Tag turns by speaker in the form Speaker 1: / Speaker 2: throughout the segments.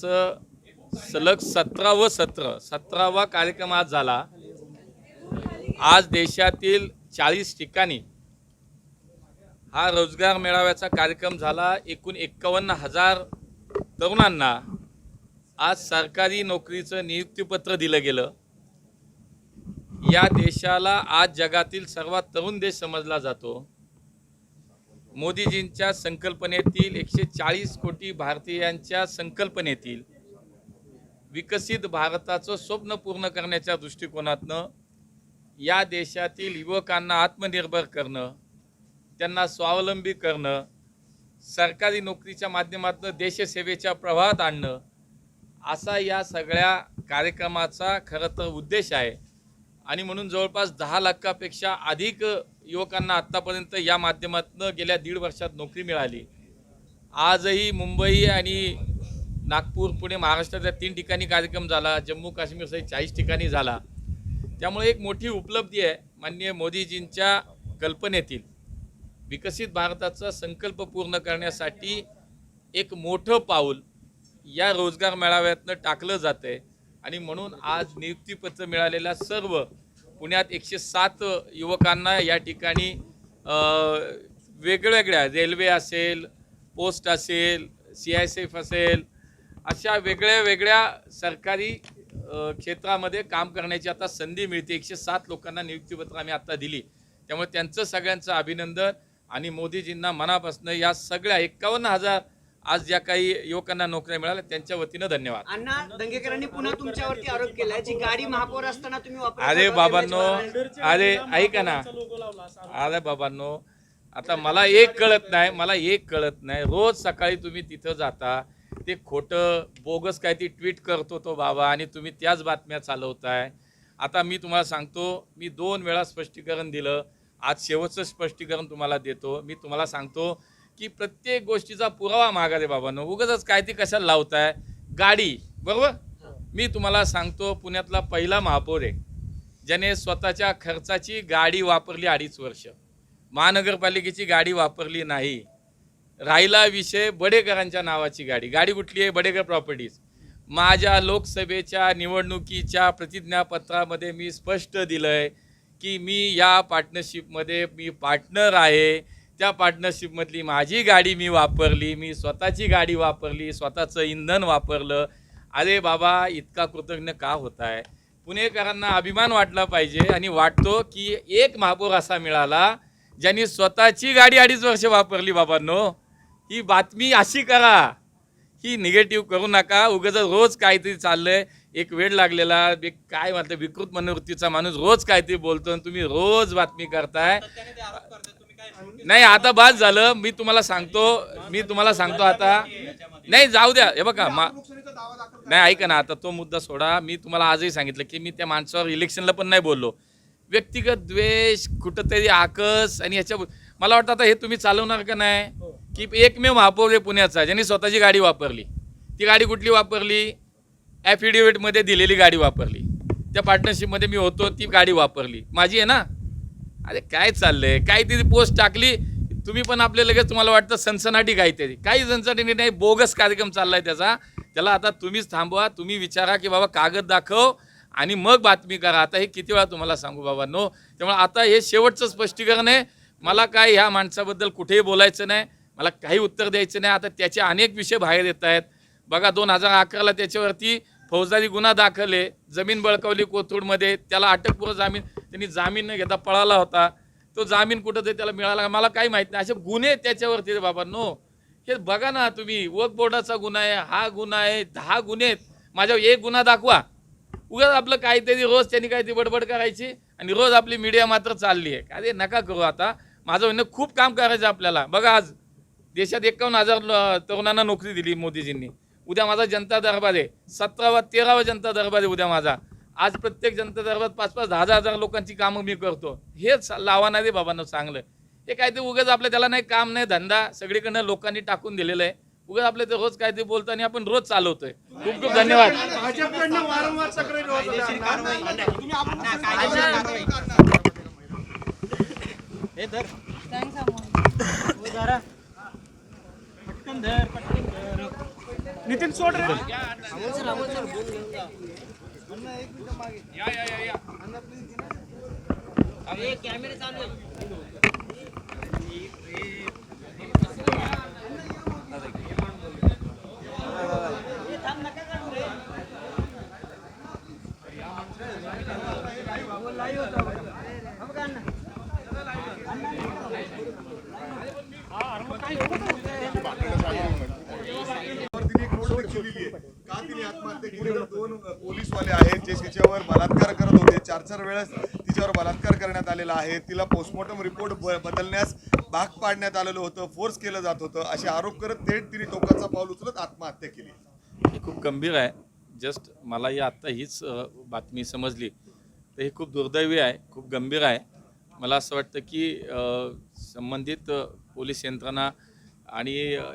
Speaker 1: च सलग सतरावं सत्र सतरावा कार्यक्रम आज झाला. आज देशातील चाळीस ठिकाणी हा रोजगार मेळाव्याचा कार्यक्रम झाला. एकूण एक्कावन्न हजार तरुणांना आज सरकारी नोकरीचं नियुक्तीपत्र दिलं गेलं. या देशाला आज जगातील सर्वात तरुण देश समजला जातो. मोदीजींच्या संकल्पनेतील एकशे चाळीस कोटी भारतीयांच्या संकल्पनेतील विकसित भारताचं स्वप्न पूर्ण करण्याच्या दृष्टिकोनातनं या देशातील युवकांना आत्मनिर्भर करणं त्यांना स्वावलंबी करणं सरकारी नोकरीच्या माध्यमातून देशसेवेच्या प्रवाहात आणणं असा या सगळ्या कार्यक्रमाचा खरं तर उद्देश आहे. आणि म्हणून जवळपास दहा लाखापेक्षा अधिक युवकांना आत्तापर्यंत या माध्यमातून गेल्या दीड वर्षात नोकरी मिळाली. आजही मुंबई आणि नागपूर पुणे महाराष्ट्राच्या तीन ठिकाणी कार्यक्रम झाला. जम्मू काश्मीरसह चाळीस ठिकाणी झाला. त्यामुळे एक मोठी उपलब्धी आहे माननीय मोदीजींच्या कल्पनेतील. विकसित भारताचा संकल्प पूर्ण करण्यासाठी एक मोठं पाऊल या रोजगार मेळाव्यातनं टाकलं जातं आहे आणि म्हणून आज नियुक्तीपत्र मिळालेल्या सर्व पुण्यात एकशे सात युवकांना या ठिकाणी वेगवेगळ्या रेल्वे असेल पोस्ट असेल सी आय सी एफ असेल अशा वेगळ्या वेगळ्या सरकारी क्षेत्रामध्ये काम करण्याची आता संधी मिळते. एकशे सात लोकांना नियुक्तीपत्र आम्ही आत्ता दिली. त्यामुळे त्यांचं सगळ्यांचं अभिनंदन आणि मोदीजींना मनापासून या सगळ्या एक्कावन्न हजार आज ज्या काही युवकांना नोकऱ्या मिळाल्या त्यांच्या वतीनं धन्यवाद.
Speaker 2: अण्णा दंगेकरांनी पुन्हा तुमच्यावरती आरोप केलाय जी गाडी महापौर असताना तुम्ही वापरत
Speaker 1: अरे
Speaker 2: होता,
Speaker 1: बाबांनो
Speaker 2: त्यावेळेस
Speaker 1: अरे ऐका ना. अरे बाबांनो आता मला एक कळत नाही मला एक कळत नाही. रोज सकाळी तुम्ही तिथं जाता ते खोटं बोगस काय ती ट्विट करतो तो बाबा आणि तुम्ही त्याच बातम्या चालवताय. आता मी तुम्हाला सांगतो मी दोन वेळा स्पष्टीकरण दिलं आज शेवटचं स्पष्टीकरण तुम्हाला देतो. मी तुम्हाला सांगतो की प्रत्येक गोष्टीचा पुरावा मागा रे बाबांनो. उगाच काय ती कशाला लावताय? गाडी बरोबर? मी तुम्हाला सांगतो पुण्यातला पहिला महापौर आहे. ज्याने स्वतःच्या खर्चाची गाडी वापरली अडीच वर्ष. महानगरपालिकेची गाडी वापरली नाही. राहिला विषय बडेकरांच्या नावाची गाडी. गाडी कुठली आहे? बडेकर प्रॉपर्टीज. माझ्या लोकसभेच्या निवडणुकीच्या प्रतिज्ञापत्रामध्ये मी स्पष्ट दिलं आहे की मी या पार्टनरशिपमध्ये मी पार्टनर आहे. त्या पार्टनरशिपमधली माझी गाडी मी वापरली मी स्वतःची गाडी वापरली स्वतःचं इंधन वापरलं. अरे बाबा इतका कृतज्ञ का होत आहे पुणेकरांना अभिमान वाटला पाहिजे आणि वाटतो की एक महापौर असा मिळाला ज्यांनी स्वतःची गाडी अडीच वर्ष वापरली बाबांनो. ही बातमी अशी करा. ही निगेटिव्ह करू नका. उगाच रोज काहीतरी चाललंय. एक वेळ लागलेला. काय म्हणतं विकृत मनोवृत्तीचा माणूस रोज काहीतरी बोलतो आणि तुम्ही रोज बातमी करताय. नाही आता बाद झालं. मी तुम्हाला सांगतो. मी तुम्हाला सांगतो आता. नाही जाऊ द्या. हे बघा मा नाही ऐका ना आता तो मुद्दा सोडा. मी तुम्हाला आजही सांगितलं की मी त्या माणसावर इलेक्शनला पण नाही बोललो. व्यक्तिगत द्वेष कुठंतरी आकस आणि ह्याच्या मला वाटतं आता हे तुम्ही चालवणार का नाही? की एकमेव महापौर आहे पुण्याचा ज्यांनी स्वतःची गाडी वापरली. ती गाडी कुठली वापरली? ॲफिडेविटमध्ये दिलेली गाडी वापरली. त्या पार्टनरशिपमध्ये मी होतो ती गाडी वापरली. माझी आहे ना? अरे काय चाललंय? काहीतरी पोस्ट टाकली? तुम्ही पण आपले लगेच तुम्हाला वाटतं सनसनाटी काहीतरी काही सनसनाटी नाही बोगस कार्यक्रम चाललाय त्याचा. त्याला आता तुम्हीच थांबवा तुम्ही विचारा की बाबा कागद दाखव आणि मग बातमी करा. आता हे किती वेळा तुम्हाला सांगू बाबा नो त्यामुळे आता हे शेवटचं स्पष्टीकरण आहे. मला काय ह्या माणसाबद्दल कुठेही बोलायचं नाही. मला काही उत्तर द्यायचं नाही. आता त्याचे अनेक विषय बाहेर येत आहेत. बघा दोन हजार अकराला त्याच्यावरती फौजदारी गुन्हा दाखल आहे. जमीन बळकावली कोथरूडमध्ये. त्याला अटकपूर्व जामीन त्यांनी जामीन न घेता पळाला होता. तो जामीन कुठं तरी त्याला मिळाला मला काही माहीत नाही. असे गुन्हे त्याच्यावरती बाबा नो. हे बघा ना तुम्ही. वक बोर्डाचा गुन्हा आहे हा गुन्हा आहे दहा गुन्हे आहेत. माझ्यावर एक गुन्हा दाखवा. उगाच आपलं काहीतरी रोज त्यांनी काहीतरी बडबड करायची आणि रोज आपली मीडिया मात्र चालली आहे. अरे नका करू आता. माझं म्हणणं खूप काम करायचं आपल्याला. बघा आज देशात एकावन्न हजार तरुणांना नोकरी दिली मोदीजींनी. उद्या माझा जनता दरबार आहे. सतरावा तेरावा जनता दरबार आहे उद्या माझा. आज प्रत्येक जनता दरबारात पाच पाच दहा दहा हजार लोकांची कामं मी करतो. हेच लावा नाही रे बाबांना चांगलं हे काय ते उगाच आपलं त्याला नाही काम नाही धंदा सगळीकडनं लोकांनी टाकून दिलेलं आहे. उगाच आपलं ते रोज काय ते बोलतो आणि आपण रोज चालवतोय. खूप खूप धन्यवाद.
Speaker 3: नितीन सोड रे.
Speaker 1: या या या या.
Speaker 2: कॅमेरे चालू आहे
Speaker 4: वर तिने एक नोट केलेली आहे का तिने आत्महत्या दोन पोलीसवाले आहेत जे तिच्यावर बलात्कार करत होते. चार चार वेळेस तिच्यावर बलात्कार करण्यात आलेला आहे. तिला पोस्टमॉर्टम रिपोर्ट ब- बदलण्यास भाग पाडण्यात आलेलं होतं फोर्स केलं जात होतं. असे आरोप करत थेट तिने टोकाचा पाऊल उचलत आत्महत्या केली.
Speaker 1: हे खूप गंभीर आहे. जस्ट मला या आत्ता हीच बातमी समजली. तर हे खूप दुर्दैवी आहे खूप गंभीर आहे. मला असं वाटतं की संबंधित पोलीस यंत्रणा आणि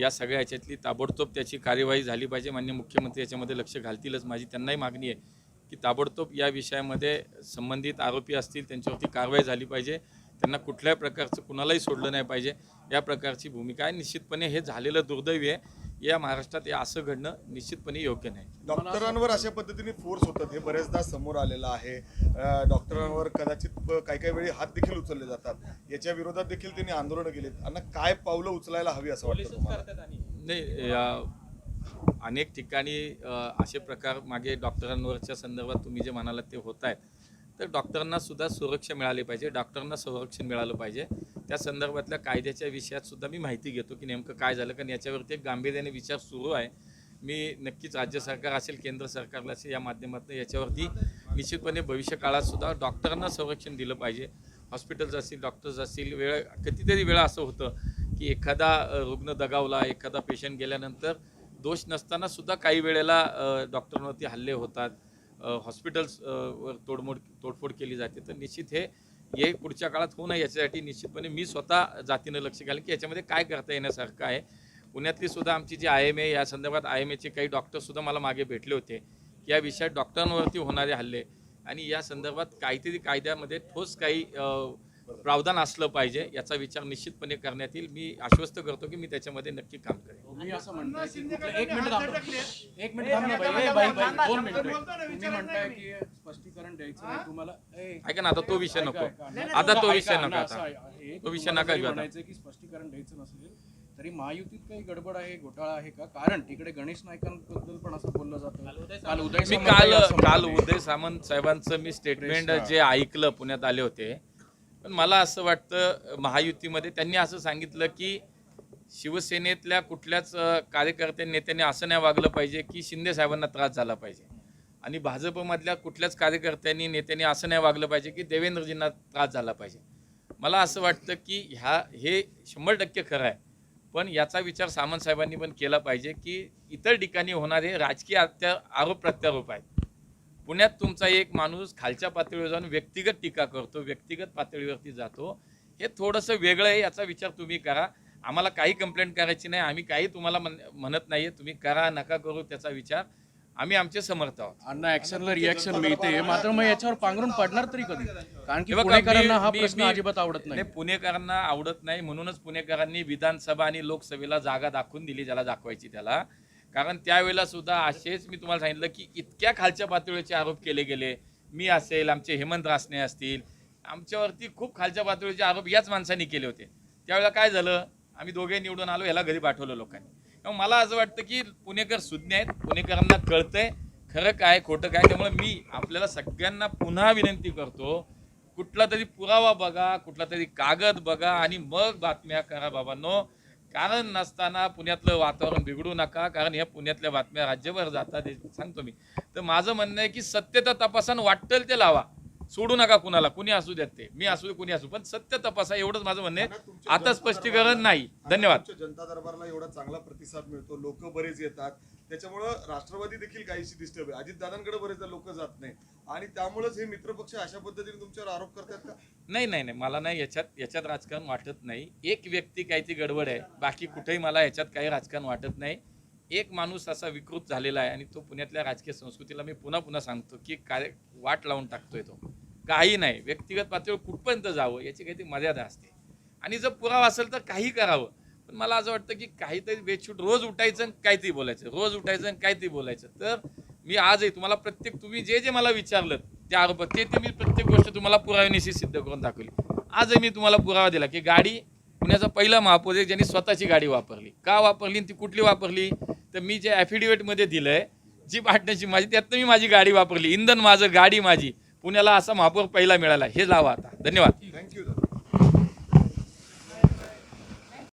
Speaker 1: या सगळ्या ह्याच्यातली ताबडतोब त्याची कार्यवाही झाली पाहिजे. मान्य मुख्यमंत्री याच्यामध्ये लक्ष घालतीलच. माझी त्यांनाही मागणी आहे की ताबडतोब या विषयामध्ये संबंधित आरोपी असतील त्यांच्यावरती कारवाई झाली पाहिजे. त्यांना कुठल्याही प्रकारचं कुणालाही सोडलं नाही पाहिजे. या प्रकारची भूमिका आहे. निश्चितपणे हे झालेलं दुर्दैवी आहे. या महाराष्ट्रात हे असं घडणं निश्चितपणे योग्य नाही.
Speaker 4: डॉक्टरांवर अशा पद्धतीने फोर्स होतात हे बऱ्याचदा समोर आलेलं आहे. डॉक्टरांवर कदाचित काही काही वेळी हात देखील उचलले जातात. याच्या विरोधात देखील त्यांनी आंदोलनं केलीत आणि काय पावलं उचलायला हवी असं वाटतं तुम्हाला?
Speaker 1: नाही या अनेक ठिकाणी असे प्रकार मागे डॉक्टरांवरच्या संदर्भात तुम्ही जे म्हणालात ते होत आहेत. तर डॉक्टरांना सुद्धा सुरक्षा मिळाली पाहिजे डॉक्टरांना संरक्षण मिळालं पाहिजे. त्या संदर्भातल्या कायद्याच्या विषयात सुद्धा मी माहिती घेतो की नेमकं काय झालं कारण याच्यावरती एक गांभीर्याने विचार सुरू आहे. मी नक्कीच राज्य सरकार असेल केंद्र सरकारला असेल या माध्यमातून याच्यावरती निश्चितपणे भविष्य काळातसुद्धा डॉक्टरांना संरक्षण दिलं पाहिजे. हॉस्पिटल्स असतील डॉक्टर्स असतील वेळ कितीतरी वेळा असं होतं की एखादा रुग्ण दगावला एखादा पेशंट गेल्यानंतर दोष नसताना सुद्धा काही वेळेला डॉक्टरांवरती हल्ले होतात. हॉस्पिटल्स वर तोडमोड तोडफोड केली जाते. तर निश्चित हे हे पुढच्या काळात होऊ नये याच्यासाठी निश्चितपणे मी स्वतः जातीनं लक्ष घालेन की याच्यामध्ये काय करता येण्यासारखं आहे. पुण्यातली सुद्धा आमची जी आय एम ए या संदर्भात आय एम एचे काही डॉक्टरसुद्धा मला मागे भेटले होते की या विषयात डॉक्टरांवरती होणारे हल्ले. आणि या संदर्भात काहीतरी कायद्यामध्ये ठोस काही प्रावधान असलं पाहिजे याचा विचार निश्चितपणे करण्यात येईल. मी आश्वस्त करतो की मी त्याच्यामध्ये नक्की काम करेन.
Speaker 3: मी असं म्हणतोय की कुठलं- एक मिनिट एक मिनिट स्पष्टीकरण द्यायचं तुम्हाला.
Speaker 1: ऐका ना आता तो विषय नको. आता तो विषय नका आता. तो विषय नका घेऊ
Speaker 3: की स्पष्टीकरण द्यायचं नसेल तरी महायुतीत काही गडबड आहे घोटाळा आहे का? कारण तिकडे गणेश नाईकांबद्दल पण असं बोललं जातं. काल उदय
Speaker 1: मी काल काल. उदय सामंत साहेबांचं मी स्टेटमेंट जे ऐकलं पुण्यात आले होते पण मला असं वाटतं महायुतीमध्ये त्यांनी असं सांगितलं की शिवसेनेतल्या कुठल्याच कार्यकर्त्या नेत्यांनी असं नाही वागलं पाहिजे की शिंदे साहेबांना त्रास झाला पाहिजे. आणि भाजपमधल्या कुठल्याच कार्यकर्त्यांनी नेत्यांनी असं नाही वागलं पाहिजे की देवेंद्रजींना त्रास झाला पाहिजे. मला असं वाटतं की ह्या हे शंभर टक्के खरं आहे. पण याचा विचार सामंतसाहेबांनी पण केला पाहिजे की इतर ठिकाणी होणारे राजकीय अत्या आरोप प्रत्यारोप आहेत. पुण्यात तुमचा एक माणूस खालच्या पातळीवर जाऊन व्यक्तिगत टीका करतो व्यक्तिगत पातळीवरती जातो. हे थोडंसं वेगळं आहे याचा विचार तुम्ही करा. आम्हाला काही कंप्लेंट करायची नाही आम्ही काही तुम्हाला म्हण म्हणत नाहीये. तुम्ही करा नका करू त्याचा विचार आम्ही आमचे समर्थ आहोत.
Speaker 3: अण्णा ऍक्शनला रिॲक्शन मिळते. मात्र मग याच्यावर पांघरून पडणार तरी कधी? कारण की
Speaker 1: हे
Speaker 3: पुणेकरांना हा
Speaker 1: मी-
Speaker 3: प्रश्न
Speaker 1: मी-
Speaker 3: अजिबात आवडत नाही
Speaker 1: पुणेकरांना आवडत नाही. म्हणूनच पुणेकरांनी विधानसभा आणि लोकसभेला जागा दाखवून दिली ज्याला दाखवायची त्याला. कारण त्यावेळेला सुद्धा असेच मी तुम्हाला सांगितलं की इतक्या खालच्या पातळीचे आरोप केले गेले. मी असेल आमचे हेमंत रासने असतील आमच्यावरती खूप खालच्या पातळीचे आरोप याच माणसांनी केले होते. त्यावेळेला काय झालं? आम्ही दोघे निवडून आलो याला घरी पाठवलं लोकांनी. मला असं वाटतं की पुणेकर सुज्ञ आहेत पुणेकरांना कळतंय खरं काय खोटं काय त्यामुळे मी आपल्याला सगळ्यांना पुन्हा विनंती करतो कुठला तरी पुरावा बघा कुठला तरी कागद बघा आणि मग बातम्या करा बाबांनो. कारण नसताना पुण्यातलं वातावरण बिघडू नका कारण ह्या पुण्यातल्या बातम्या राज्यभर जातात सांगतो मी. तर माझं म्हणणं आहे की सत्यता तपासन वाटेल ते लावा. सोडू नका कुणाला. कुणी असू देत ते. मी असू दे कुणी असू. पण सत्य तपासा एवढंच माझं म्हणणं आहे. आता स्पष्टीकरण नाही. धन्यवाद.
Speaker 4: जनता दरबारला एवढा चांगला प्रतिसाद मिळतो. लोक बरेच येतात. त्याच्यामुळं राष्ट्रवादी देखील काहीशी डिस्टर्ब आहे. अजित दादांकडे बरेचदा लोक जात नाही आणि त्यामुळेच हे मित्रपक्ष अशा पद्धतीने तुमच्यावर आरोप करतात का?
Speaker 1: नाही नाही नाही. मला नाही याच्यात याच्यात राजकारण वाटत नाही. एक व्यक्ती काहीतरी गडबड आहे. बाकी कुठेही मला याच्यात काही राजकारण वाटत नाही. एक माणूस असा विकृत झालेला आहे आणि तो पुण्यातल्या राजकीय संस्कृतीला मी पुन्हा पुन्हा सांगतो की काय वाट लावून टाकतोय तो. काही नाही. व्यक्तिगत पातळीवर कुठपर्यंत जावं याची काहीतरी मर्यादा असते. आणि जर पुरावा असेल तर काही करावं. पण मला असं वाटतं की काहीतरी बेछूट रोज उठायचं आणि काहीतरी बोलायचं. रोज उठायचं आणि काहीतरी बोलायचं. तर मी आजही तुम्हाला प्रत्येक तुम्ही जे जे मला विचारलं त्या आरोप ते ते मी प्रत्येक गोष्ट तुम्हाला पुराव्यानिशी सिद्ध करून दाखवली. आजही मी तुम्हाला पुरावा दिला की गाडी पुण्याचा पहिला महापौर आहे ज्यांनी स्वतःची गाडी वापरली. का वापरली आणि ती कुठली वापरली? तर मी जे ॲफिडेविटमध्ये दिलं आहे जी पार्टनरशिप माझी त्यातनं मी माझी गाडी वापरली. इंधन माझं गाडी माझी. पुण्याला असा महापौर पहिला मिळाला. हे लावा आता. धन्यवाद.
Speaker 4: थँक्यू